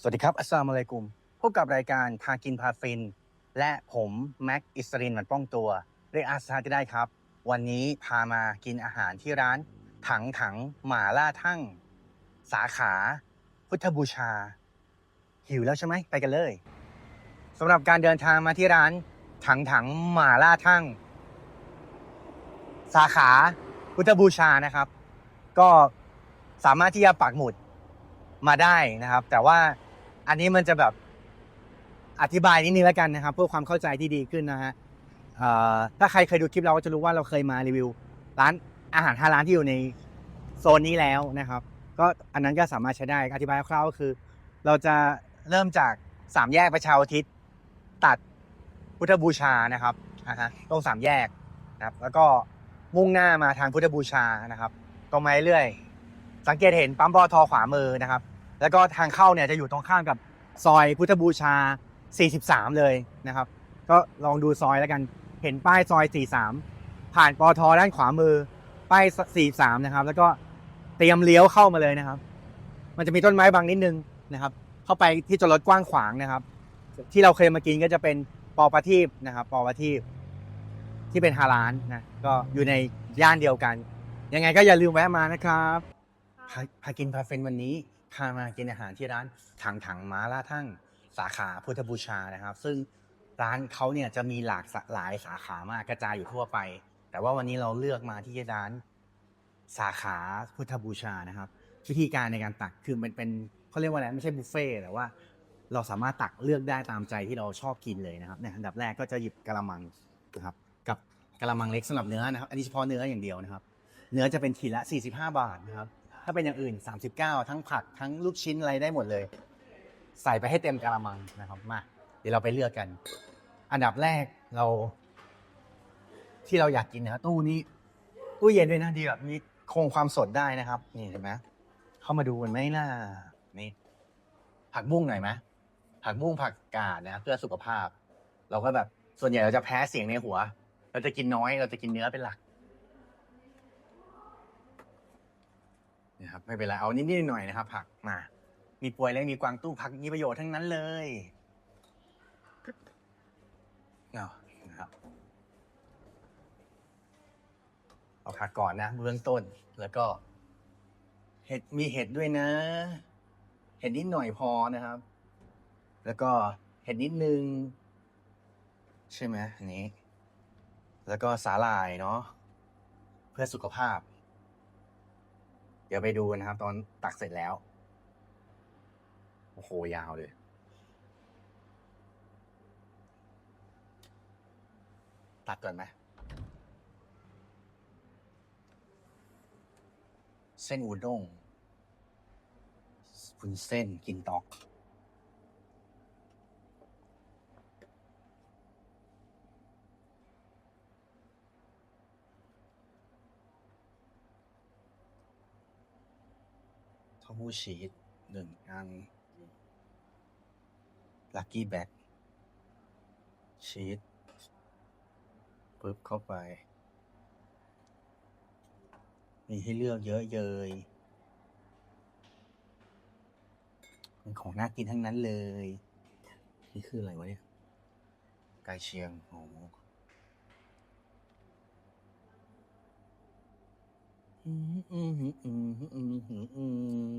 สวัสดีครับ อัสสลามุอะลัยกุม พบกับรายการพากินพาฟิน และผม แม็ก อิสรินมันป้องตัว เรียกอาสตาก็ได้ครับ วันนี้พามากินอาหารที่ร้าน ถังถังหมาล่าทั่งสาขา พุทธบูชา หิวแล้วใช่ไหมไปกันเลยสำหรับการเดินทางมาที่ร้าน ถังถังหมาล่าทั่งสาขาพุทธบูชานะครับ ก็สามารถที่จะปักหมุดมาได้นะครับ แต่ว่า อันนี้มันจะแบบอธิบายนิดนึงแล้วกันนะครับ เพื่อความเข้าใจที่ดีขึ้นนะฮะถ้าใครเคยดูคลิปเราก็จะรู้ว่าเราเคยมารีวิว ร้านอาหารห้าร้านที่อยู่ในโซนนี้แล้วนะครับ ก็อันนั้นก็สามารถใช้ได้อธิบายคร่าวๆก็คือ เราจะเริ่มจากสามแยกประชาอุทิศตัดพุทธบูชานะครับนะฮะตรงสามแยกนะครับ แล้วก็มุ่งหน้ามาทางพุทธบูชานะครับ ตรงมาเรื่อยสังเกตเห็นปั๊มปอทขวามือนะครับ แล้วก็ทางเข้าเนี่ยจะอยู่ตรงข้ามกับซอยพุทธบูชา 43 เลยนะครับ ก็ลองดูซอยแล้วกัน เห็นป้ายซอย 43 ผ่านปอทอด้านขวามือ ป้าย 43 นะครับ แล้วก็เตรียมเลี้ยวเข้ามาเลยนะครับ มันจะมีต้นไม้บางนิดนึงนะครับ เข้าไปที่จอดรถกว้างขวางนะครับ ที่เราเคยมากินก็จะเป็นปอประทีปนะครับ ปอประทีปที่เป็นฮาลานนะ ก็อยู่ในย่านเดียวกัน ยังไงก็อย่าลืมแวะมานะครับ พาพากินพาเฟนวันนี้ พามากินอาหารที่ร้านถังถังม้าล่าทั่งสาขาพุทธบูชานะครับ ซึ่งร้านเขาเนี่ยจะมีหลากหลายสาขามากกระจายอยู่ทั่วไป แต่ว่าวันนี้เราเลือกมาที่ร้านสาขาพุทธบูชานะครับ วิธีการในการตักคือมันเป็นเขาเรียกว่าอะไรไม่ใช่บุฟเฟ่แต่ว่าเราสามารถตักเลือกได้ตามใจที่เราชอบกินเลยนะครับเนี่ยอันดับแรกก็จะหยิบกะละมังนะครับกับกะละมังเล็กสำหรับเนื้อนะครับ อันนี้เฉพาะเนื้ออย่างเดียวนะครับ เนื้อจะเป็นขีดละ 45 บาทนะครับ ถ้าเป็นอย่างอื่น 39 ทั้งผักทั้งลูกชิ้นอะไรได้หมดเลย ใส่ไปให้เต็มกะละมังนะครับมาเดี๋ยวเราไปเลือกกัน อันดับแรกเรา ที่เราอยากกินนะครับตู้นี้ตู้เย็นด้วยนะดีแบบมีคงความสดได้นะครับ นี่เห็นไหมเข้ามาดูกันไหมล่ะนี่ผักบุ้งหน่อยไหมผักบุ้งผักกาดนะเพื่อสุขภาพ เราก็แบบส่วนใหญ่เราจะแพ้เสียงในหัว เราจะกินน้อยเราจะกินเนื้อเป็นหลัก นี่ครับไม่เป็นไรเอานิดๆหน่อยๆนะครับ ผักมา มีป่วยเล็กมีกวางตุ้งผักมีประโยชน์ทั้งนั้นเลยเอานะครับเอาผักก่อนนะเบื้องต้นแล้วก็ เห็ดมีเห็ดด้วยนะ เห็ดนิดหน่อยพอนะครับ แล้วก็เห็ดนิดนึง ใช่ไหมอันนี้ แล้วก็สาหร่ายเนาะเพื่อสุขภาพ เดี๋ยวไปดูนะครับ ตอนตักเสร็จแล้ว โอ้โห ยาวเลย ตัดก่อนไหมเส้นอูด้งคุณเส้นกินตอก เต้าหู้ชีสหนึ่งอัน ลักกี้แบ็กชีสปึ๊บเข้าไป มีให้เลือกเยอะเยยเป็นของน่ากินทั้งนั้นเลย นี่คืออะไรวะเนี่ย ไก่เชียงโอ้โหอืมอืมอืมอืมอืมอืมอืม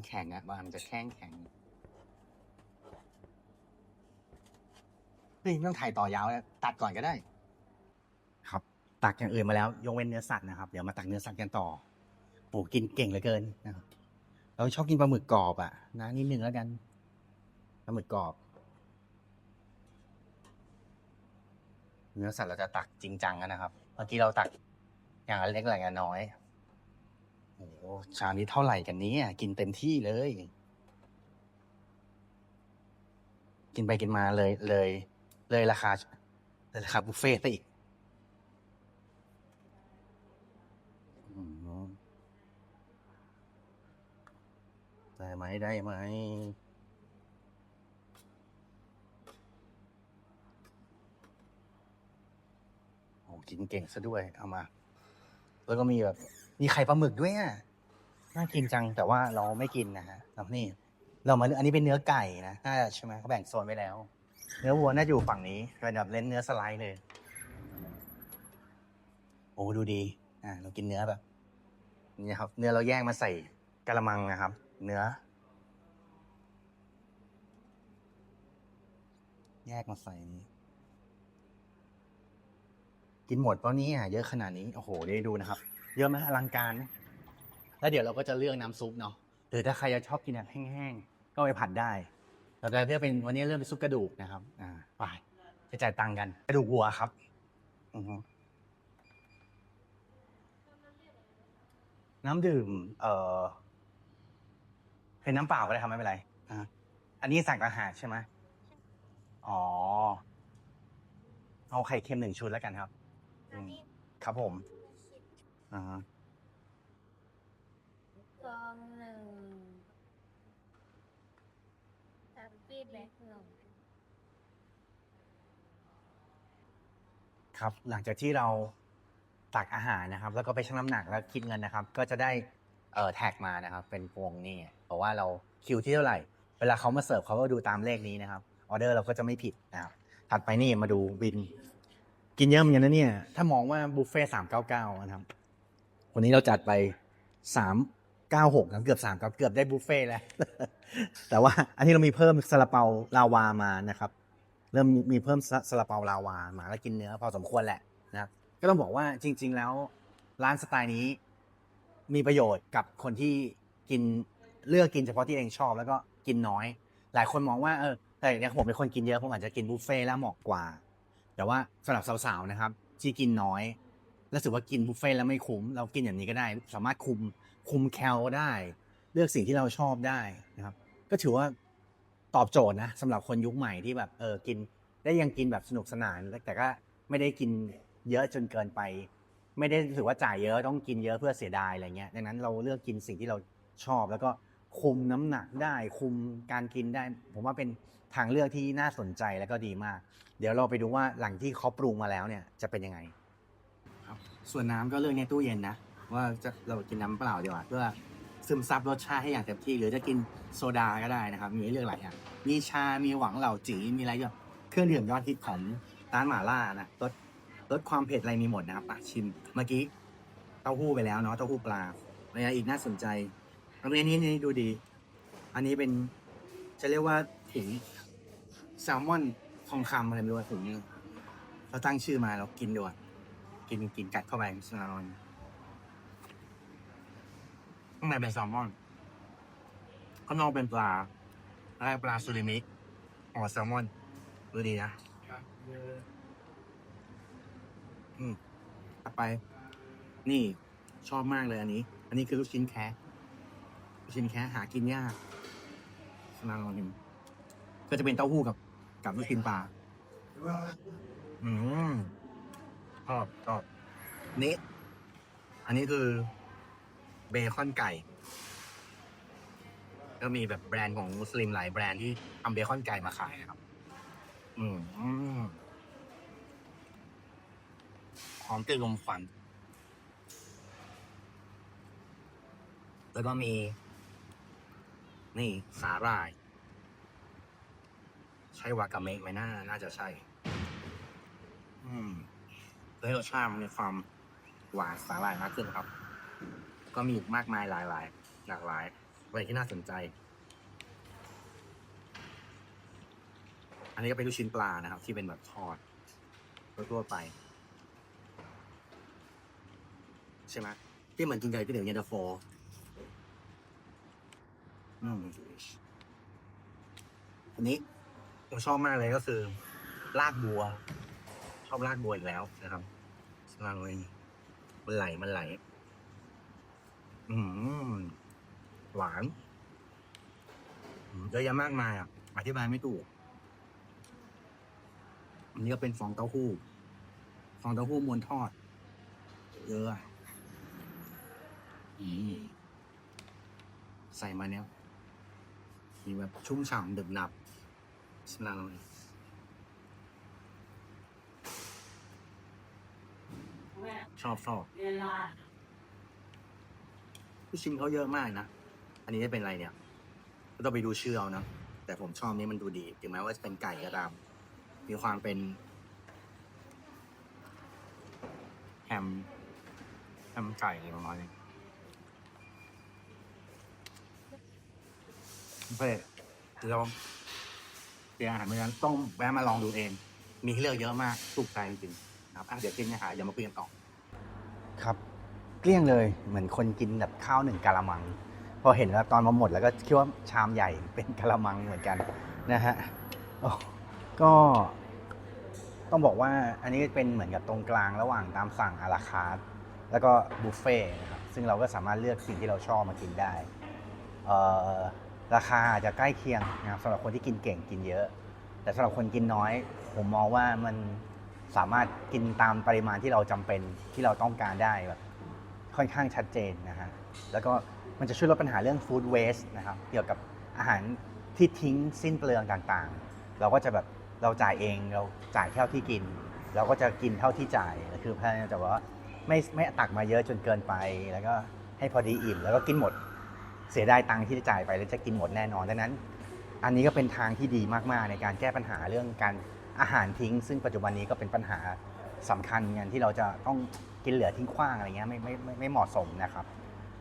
มันแข็งอะบางมันจะแข็งแข็งเฮ้ยไม่ต้องถ่ายต่อยาวแล้วตัดก่อนก็ได้ ครับตักอย่างอื่นมาแล้ว ยกเว้นเนื้อสัตว์นะครับ เดี๋ยวมาตักเนื้อสัตว์กันต่อโอ้กินเก่งเหลือเกินนะครับ เราชอบกินปลาหมึกกรอบอะนะนิดนึงแล้วกันปลาหมึกกรอบ เนื้อสัตว์เราจะตักจริงจังกันนะครับ เมื่อกี้เราตักอย่างละเล็กอย่างละน้อย โอ้โหชามนี้เท่าไหร่กันเนี้กินเต็มที่เลย กินไปกินมาเลยเลย เลยราคาเลยราคาบุฟเฟ่ต์อีกอืมได้ไหมได้ไหมกินเก่งซะด้วยเอามา แล้วก็มีแบบ มีไข่ปลาหมึกด้วยอะน่ากินจังแต่ว่าเราไม่กินนะฮะแล้วนี่ เรามาอันนี้เป็นเนื้อไก่นะน่าจะใช่ไหมเขาแบ่งโซนไว้แล้ว เนื้อวัวน่าจะอยู่ฝั่งนี้เป็นแบบเล่นเนื้อสไลด์เลย โอ้ดูดีอ่าเรากินเนื้อแบบนี่ครับ เนื้อเราแยกมาใส่กะละมังนะครับ เนื้อ แยกมาใส่นี้กินหมดเพราะนี้อะเยอะขนาดนี้ โอ้โหได้ดูนะครับ เยอะไหมอลังการไหมแล้วเดี๋ยวเราก็จะเลือกน้ำซุปเนาะหรือถ้าใครจะชอบกินแบบแห้งๆ ก็ไปผัดได้เราจะเลือกเป็นวันนี้เลือกเป็นซุปกระดูกนะครับ อ่าไปไปจ่ายตังค์กัน กระดูกวัวครับอือฮึน้ำดื่ม เอ่อเป็นน้ำเปล่าก็ได้ครับไม่เป็นไรอ่าอันนี้สั่งอาหารใช่ไหมอ๋อ เอาไข่เค็มหนึ่งชุดแล้วกันครับอืมครับผม อ่าฮะซองหนึ่งสามปีแบ็คหนึ่งครับหลังจากที่เราตักอาหารนะครับ แล้วก็ไปชั่งน้ำหนักแล้วคิดเงินนะครับ ก็จะได้เอ่อแท็กมานะครับ เป็นพวงนี่เพราะว่าเราคิวที่เท่าไหร่ เวลาเขามาเสิร์ฟเขาก็ดูตามเลขนี้นะครับออเดอร์เราก็จะไม่ผิดนะครับถัดไปนี่มาดูบิน กินเยอะเหมือนกันนะเนี่ย ถ้ามองว่าบุฟเฟ่สามเก้าเก้านะครับ วันนี้เราจัดไปสามเก้าหกเกือบสามเกือบได้บุฟเฟ่แล้ว แต่ว่าอันนี้เรามีเพิ่มซาลาเปาลาวามานะครับ เริ่มมีเพิ่มซาซาลาเปาลาวามาแล้วกินเนื้อพอสมควรแหละนะก็ต้องบอกว่าจริง ๆ แล้วร้านสไตล์นี้มีประโยชน์กับคนที่กินเลือกกินเฉพาะที่เองชอบ แล้วก็กินน้อย หลายคนมองว่าเออแต่เนี่ยผมเป็นคนกินเยอะผมอาจจะกินบุฟเฟ่ต์แล้วเหมาะกว่า แต่ว่าสำหรับสาวๆนะครับที่กินน้อย รู้สึกว่ากินบุฟเฟ่ต์แล้วไม่คุ้ม เรากินอย่างนี้ก็ได้ สามารถคุมคุมแคลได้ เลือกสิ่งที่เราชอบได้นะครับ ก็ถือว่าตอบโจทย์นะสำหรับคนยุคใหม่ที่แบบเออกินได้ยังกินแบบสนุกสนาน แต่ก็ไม่ได้กินเยอะจนเกินไป ไม่ได้รู้สึกว่าจ่ายเยอะต้องกินเยอะเพื่อเสียดายอะไรเงี้ยดังนั้นเราเลือกกินสิ่งที่เราชอบ แล้วก็คุมน้ำหนักได้ คุมการกินได้ ผมว่าเป็นทางเลือกที่น่าสนใจแล้วก็ดีมาก เดี๋ยวเราไปดูว่าหลังที่เขาปรุงมาแล้วเนี่ยจะเป็นยังไง ส่วนน้ำก็เลือกในตู้เย็นนะ ว่าจะเรากินน้ำเปล่าดีกว่าเพื่อซึมซับรสชาติให้อย่างเต็มที่ หรือจะกินโซดาก็ได้นะครับ มีให้เลือกหลายอย่างมีชา มีหวังเหล่าจีมีอะไรอย่เครื่องดื่มยอดฮิตของร้านหม่าล่านะรสรสความเผ็ดอะไรมีหมดนะครับอะชิมเมื่อกี้เต้าหู้ไปแล้วเนาะเต้าหู้ปลาอะไรอีกน่าสนใจอันนี้นี่ดูดี อันนี้เป็นจะเรียกว่าถุงแซลมอนทองคำอะไรไม่รู้ว่าถุงนึงเราตั้งชื่อมาเรากินดีกว่า กินกินกัดเข้าไปสนอนข้างในเป็นแซลมอนข้างนอกเป็นปลาอะไรปลาซูริมิอ๋อแซลมอนดูดีนะอืมต่อไป นี่ชอบมากเลยอันนี้ อันนี้คือลูกชิ้นแคะลูกชิ้นแคะหากินยากสนานอนก็จะเป็นเต้าหู้กับกับลูกชิ้นปลา อืมช อบชอบนี่ อันนี้คือเบคอนไก่ ก็มีแบบแบรนด์ของมุสลิมหลายแบรนด์ที่ทำเบคอนไก่มาขายนะครับ อืมหอมกลิ่นลมควัน แล้วก็มี นี่สาหร่าย ใช่วากาเมะไหมน่า น่าจะใช่ อืม แล้รสชาติมันมีความหวานสาหร่ายมากขึ้นครับ ก็มีอีกมากมายหลายหลายหลากหลายอะไรที่น่าสนใจ อันนี้ก็เป็นลูกชิ้นปลานะครับ ที่เป็นแบบทอดทั่วๆไป ใช่ไหมที่เหมือนกินไก่ที่เหนียวเย็นตาโฟอืมอันนี้ผมชอบมากเลยก็คือ ลากบัว ชอบลากบัวอีกแล้วนะครับสลางเลยมันไหลมันไหล อืมหวานเยอะแยะมากมายอะ อธิบายไม่ถูก อันนี้ก็เป็นฟองเต้าหู้ ฟองเต้าหู้มวนทอด เยอะอะอืมใส่มาเนี้ยมีแบบชุ่มฉ่ำดึบหนับสลางเลย ชอบชอบพี่ชิมเขาเยอะมากนะ อันนี้จะเป็นอะไรเนี่ยก็ต้องไปดูชื่อเอานะ แต่ผมชอบนี้มันดูดี ถึงแม้ว่าจะเป็นไก่ก็ตาม มีความเป็น แฮม แฮมไก่อะไรประมาณนี้เพื่อเราเตรียมอาหารมื้อนั้นต้องแวะมาลองดูเอง มีให้เลือกเยอะมากถูกใจจริง นะครับอะเดี๋ยวกินอาหารอย่ามาคุยกันต่อ ครับ เกลี้ยงเลยเหมือนคนกินแบบข้าวหนึ่งกะละมัง พอเห็นแล้วตอนมาหมดแล้วก็คิดว่าชามใหญ่เป็นกะละมังเหมือนกันนะฮะโอ้ก็ต้องบอกว่าอันนี้เป็นเหมือนกับตรงกลางระหว่างตามสั่งอาราคาร์ทแล้วก็บุฟเฟ่นะครับซึ่งเราก็สามารถเลือกสิ่งที่เราชอบมากินได้เอ่อราคาอาจจะใกล้เคียงนะครับสำหรับคนที่กินเก่งกินเยอะ แต่สำหรับคนกินน้อย ผมมองว่ามัน สามารถกินตามปริมาณที่เราจำเป็นที่เราต้องการได้แบบค่อนข้างชัดเจนนะฮะแล้วก็มันจะช่วยลดปัญหาเรื่องฟู้ดเวสต์นะครับเกี่ยวกับอาหารที่ทิ้งสิ้นเปลืองต่างๆ เราก็จะแบบเราจ่ายเองเราจ่ายเท่าที่กิน เราก็จะกินเท่าที่จ่ายคือพยายามจะว่าไม่ไม่ตักมาเยอะจนเกินไป แล้วก็ให้พอดีอิ่มแล้วก็กินหมดเสียดายตังค์ที่จะจ่ายไปแล้วจะกินหมดแน่นอนดังนั้น อันนี้ก็เป็นทางที่ดีมากๆในการแก้ปัญหาเรื่องการ อาหารทิ้ง ซึ่งปัจจุบันนี้ก็เป็นปัญหาสำคัญอย่างที่เราจะต้องกินเหลือทิ้งขว้างอะไรเงี้ยไม่ไม่ไม่ไม่เหมาะสมนะครับ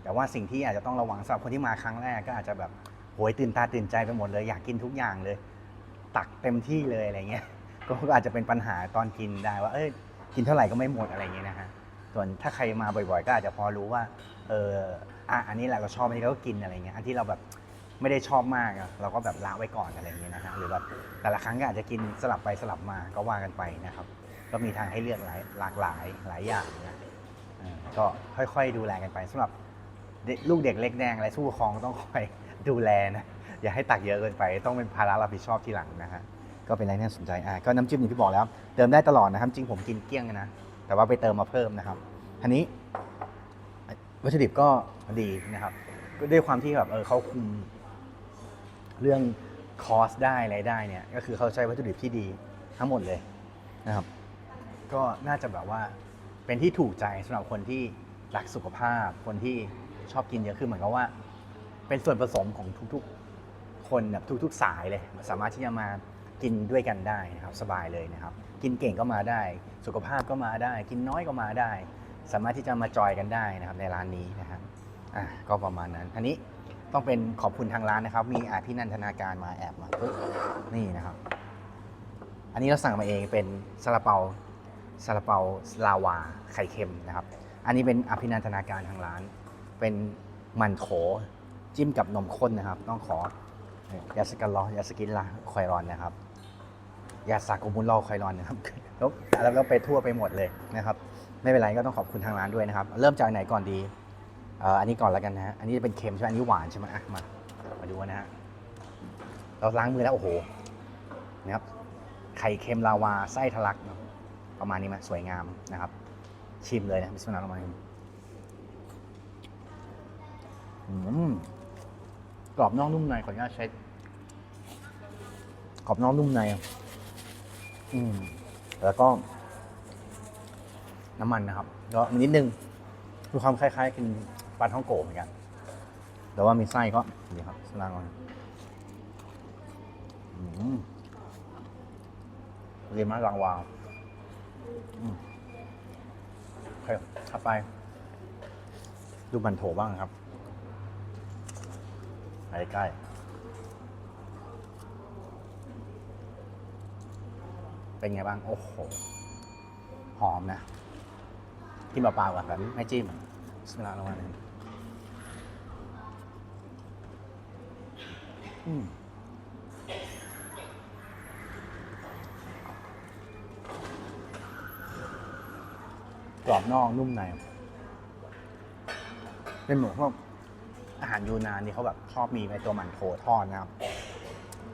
แต่ว่าสิ่งที่อาจจะต้องระวังสำหรับคนที่มาครั้งแรกก็อาจจะแบบโหยตื่นตาตื่นใจไปหมดเลยอยากกินทุกอย่างเลย ตักเต็มที่เลยอะไรเงี้ยก็ก็อาจจะเป็นปัญหาตอนกินได้ว่าเอ้ยกินเท่าไหร่ก็ไม่หมดอะไรเงี้ยนะฮะส่วนถ้าใครมาบ่อยๆ ก็อาจจะพอรู้ว่าเอออะอันนี้แหละเราชอบอันนี้เราก็กินอะไรเงี้ยอันที่เราแบบ ไม่ได้ชอบมากอะเราก็แบบละไว้ก่อนอะไรอย่างเงี้ยนะฮะหรือแบบแต่ละครั้งก็อาจจะกินสลับไปสลับมาก็ว่ากันไปนะครับ ก็มีทางให้เลือกหลายหลากหลายหลายอย่างนะเออก็ค่อยๆดูแลกันไปสำหรับเด็กลูกเด็กเล็กแดงอะไรสู้ครองต้องคอยดูแลนะอย่าให้ตักเยอะเกินไป ต้องเป็นภาระรับผิดชอบทีหลังนะฮะก็เป็นอะไรที่น่าสนใจอะก็น้ำจิ้มอย่างที่บอกแล้ว เติมได้ตลอดนะครับ จริงผมกินเกลี้ยงนะแต่ว่าไปเติมมาเพิ่มนะครับทีนี้วัตถุดิบก็ดีนะครับก็ด้วยความที่แบบเออเขาคุม เรื่องคอสได้อะไรได้เนี่ยก็คือเขาใช้วัตถุดิบที่ดีทั้งหมดเลยนะครับ ก็น่าจะแบบว่าเป็นที่ถูกใจสำหรับคนที่รักสุขภาพ คนที่ชอบกินเยอะคือเหมือนกับว่า เป็นส่วนผสมของทุกๆ คนแบบทุก ๆ สายเลย สามารถที่จะมากินด้วยกันได้นะครับสบายเลยนะครับ กินเก่งก็มาได้ สุขภาพก็มาได้ กินน้อยก็มาได้ สามารถที่จะมาจอยกันได้นะครับในร้านนี้นะครับอะก็ประมาณนั้นอันนี้ ต้องเป็นขอบคุณทางร้านนะครับ มีอาพี่นันทนาการมาแอบมาปึ๊บนี่นะครับ อันนี้เราสั่งมาเองเป็นซาลาเปาซาลาเปาลาวาไข่เค็มนะครับ อันนี้เป็นอภินันทนาการทางร้าน เป็นมันโถจิ้มกับนมข้นนะครับ ต้องขอยาสกันรอยาสกินลาคอยรอนนะครับยาสากุมุนรอคอยรอนนะครับแล้วแล้วก็ไปทั่วไปหมดเลยนะครับ ไม่เป็นไรก็ต้องขอบคุณทางร้านด้วยนะครับ เริ่มจากไหนก่อนดี อันนี้ก่อนแล้วกันนะฮะ อันนี้จะเป็นเค็มใช่ไหมอันนี้หวานใช่ไหมอะมา มาดูนะฮะ เราล้างมือแล้วโอ้โห นะครับ ไข่เค็มลาวาไส้ทะลักเนอะประมาณนี้ไหมสวยงามนะครับ ชิมเลยนะบิสมิลลาห์เราะมานิรเราะห์อืมกรอบนอกนุ่มในขออนุญาตใช้กรอบนอกนุ่มใน อืม แล้วก็ น้ำมันนะครับก็นิดนึงมีความคล้ายๆกิน ปลาท่องโกเหมือนกัน แต่ว่ามีไส้ก็ดีครับสลางก่อนเรียนมาลางวาวโอเคขับไป ดูมันโถบ้างครับไปใกล้เป็นไงบ้าง โอ้โห หอมนะกินเปล่าๆก่อนแบบไม่จิ้มสมิลาราะห์มานิรเราะห์อืม กรอบนอกนุ่มใน เป็นหมือนพวกอาหารยูนานนี่เขาแบบชอบมีในตัวหมันโถทอดนะครับ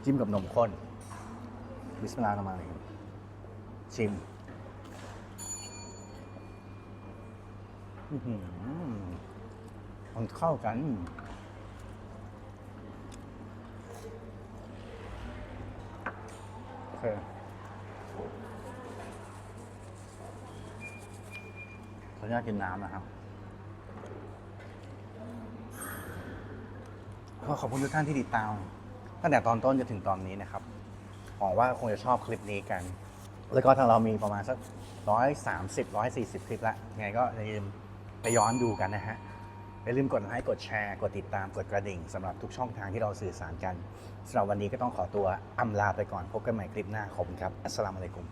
จิ้มกับนมข้นบิสมิลลาห์มานิรเราะห์ชิมอื้อหือมันเข้ากัน โอ เคขออนุญาตกินน้ำนะครับ ก็ขอบคุณทุกท่านที่ติดตามตั้งแต่ตอนต้นจนถึงตอนนี้นะครับหวังว่าคงจะชอบคลิปนี้กัน แล้วก็ทางเรามีประมาณสักร้อยสามสิบร้อยสี่สิบคลิปละไงก็อย่าลืมไปย้อนดูกันนะฮะ อย่าลืมกดไลค์กดแชร์กดติดตามกดกระดิ่งสำหรับทุกช่องทางที่เราสื่อสารกันสำหรับวันนี้ก็ต้องขอตัวอำลาไปก่อนพบกันใหม่คลิปหน้าขอบคุณครับอัสสลามุอะลัยกุม